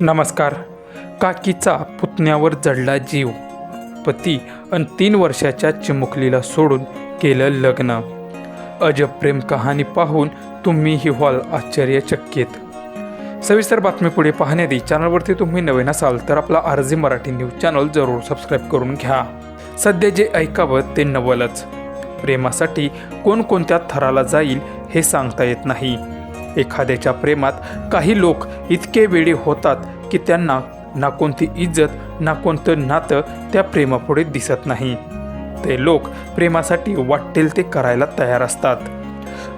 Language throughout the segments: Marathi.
नमस्कार. काकीचा पुतण्यावर जडला जीव. पती आणि तीन वर्षाच्या चिमुकलीला सोडून केलं लग्न. अजब प्रेम कहाणी पाहून तुम्हीही व्हाल आश्चर्यचकित. सविस्तर बातमी पुढे पाहण्याआधी चॅनलवरती तुम्ही नवीन असाल तर आपला आरजी मराठी न्यूज चॅनल जरूर सबस्क्राईब करून घ्या. सध्या जे ऐकावं ते नवलच. प्रेमासाठी कोणकोणत्या थराला जाईल हे सांगता येत नाही. एखाद्याच्या प्रेमात काही लोक इतके वेळे होतात की त्यांना ना कोणती इज्जत ना कोणतं नातं त्या प्रेमापुढे दिसत नाही. ते लोक प्रेमासाठी वाटेल ते करायला तयार असतात.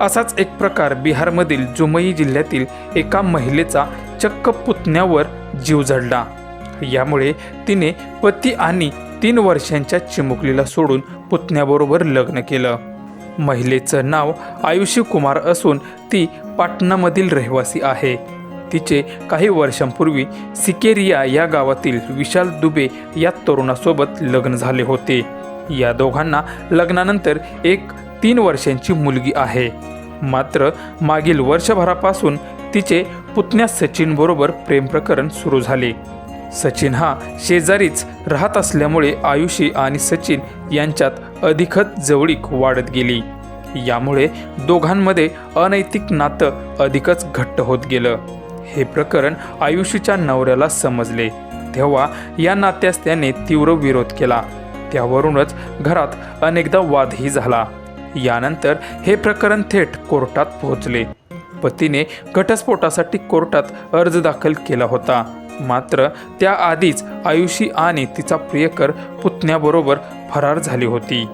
असाच एक प्रकार बिहारमधील जुमई जिल्ह्यातील एका महिलेचा चक्क पुतण्यावर जीव जडला. यामुळे तिने पती आणि तीन वर्षांच्या चिमुकलीला सोडून पुतण्याबरोबर लग्न केलं. महिलेचं नाव आयुषी कुमार असून ती पाटणामधील रहिवासी आहे. तिचे काही वर्षांपूर्वी सिकेरिया या गावातील विशाल दुबे या तरुणासोबत लग्न झाले होते. या दोघांना लग्नानंतर एक तीन वर्षांची मुलगी आहे. मात्र मागील वर्षभरापासून तिचे पुतण्या सचिनबरोबर प्रेमप्रकरण सुरू झाले. सचिन हा शेजारीच राहत असल्यामुळे आयुषी आणि सचिन यांच्यात अधिकच जवळीक वाढत गेली. यामुळे दोघांमध्ये अनैतिक नातं अधिकच घट्ट होत गेलं. हे प्रकरण आयुषीच्या नवऱ्याला समजले. तेव्हा या नात्यास त्याने तीव्र विरोध केला. त्यावरूनच घरात अनेकदा वादही झाला. यानंतर हे प्रकरण थेट कोर्टात पोहोचले. पतीने घटस्फोटासाठी कोर्टात अर्ज दाखल केला होता. मात्र त्याआधीच आयुषी आणि तिचा प्रियकर पुतण्याबरोबर फरार झाली होती.